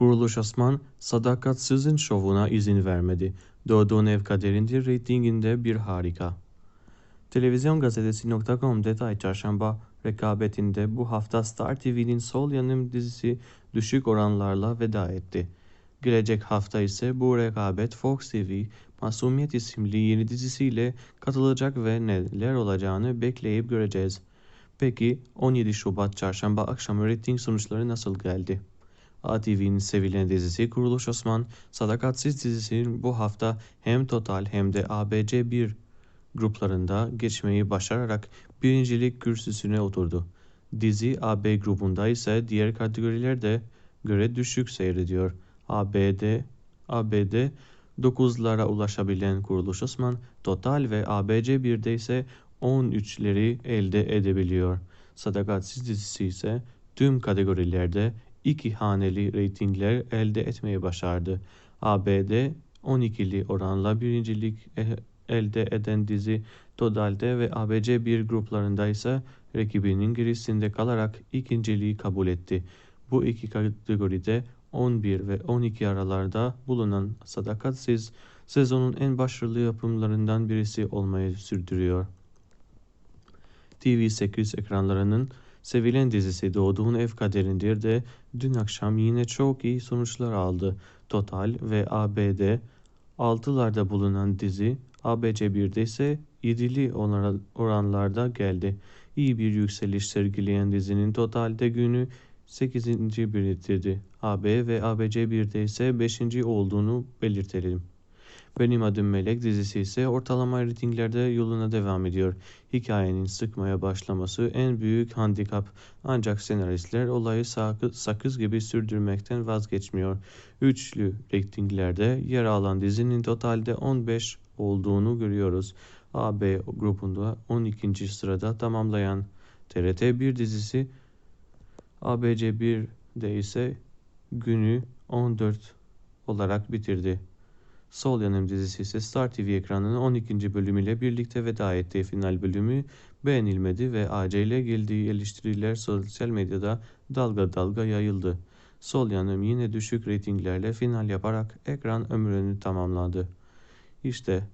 Kuruluş Osman, Sadakatsiz'in şovuna izin vermedi. Doğduğun ev kaderindir reytinginde bir harika. Televizyongazetesi.com detay çarşamba rekabetinde bu hafta Star TV'nin Sol Yanım dizisi düşük oranlarla veda etti. Gelecek hafta ise bu rekabet Fox TV Masumiyet isimli yeni dizisiyle katılacak ve neler olacağını bekleyip göreceğiz. Peki 17 Şubat çarşamba akşamı reyting sonuçları nasıl geldi? ATV'nin sevilen dizisi Kuruluş Osman, Sadakatsiz dizisinin bu hafta hem Total hem de ABC1 gruplarında geçmeyi başararak birincilik kürsüsüne oturdu. Dizi AB grubunda ise diğer kategorilerde göre düşük seyrediyor. ABD, ABD 9'lara ulaşabilen Kuruluş Osman, Total ve ABC1'de ise 13'leri elde edebiliyor. Sadakatsiz dizisi ise tüm kategorilerde iki haneli reytingler elde etmeyi başardı. ABD 12'li oranla birincilik e, elde eden dizi Total'de ve ABC 1 gruplarında ise rakibinin gerisinde kalarak ikinciliği kabul etti. Bu iki kategoride 11 ve 12 aralarda bulunan Sadakatsiz sezonun en başarılı yapımlarından birisi olmayı sürdürüyor. TV8 ekranlarının sevilen dizisi Doğduğun Ev Kaderindir de dün akşam yine çok iyi sonuçlar aldı. Total ve ABD 6'larda bulunan dizi ABC1'de ise 7'li oranlarda geldi. İyi bir yükseliş sergileyen dizinin totalde günü 8. bitirdi. AB ve ABC1'de ise 5. olduğunu belirtelim. Benim Adım Melek dizisi ise ortalama reytinglerde yoluna devam ediyor. Hikayenin sıkmaya başlaması en büyük handikap ancak senaristler olayı sakız gibi sürdürmekten vazgeçmiyor. Üçlü reytinglerde yer alan dizinin totalde 15 olduğunu görüyoruz. AB grubunda 12. sırada tamamlayan TRT1 dizisi ABC1'de ise günü 14 olarak bitirdi. Sol Yanım dizisi ise Star TV ekranının 12. bölümüyle birlikte veda etti. Final bölümü beğenilmedi ve AC ile geldiği eleştiriler sosyal medyada dalga dalga yayıldı. Sol Yanım yine düşük reytinglerle final yaparak ekran ömrünü tamamladı. İşte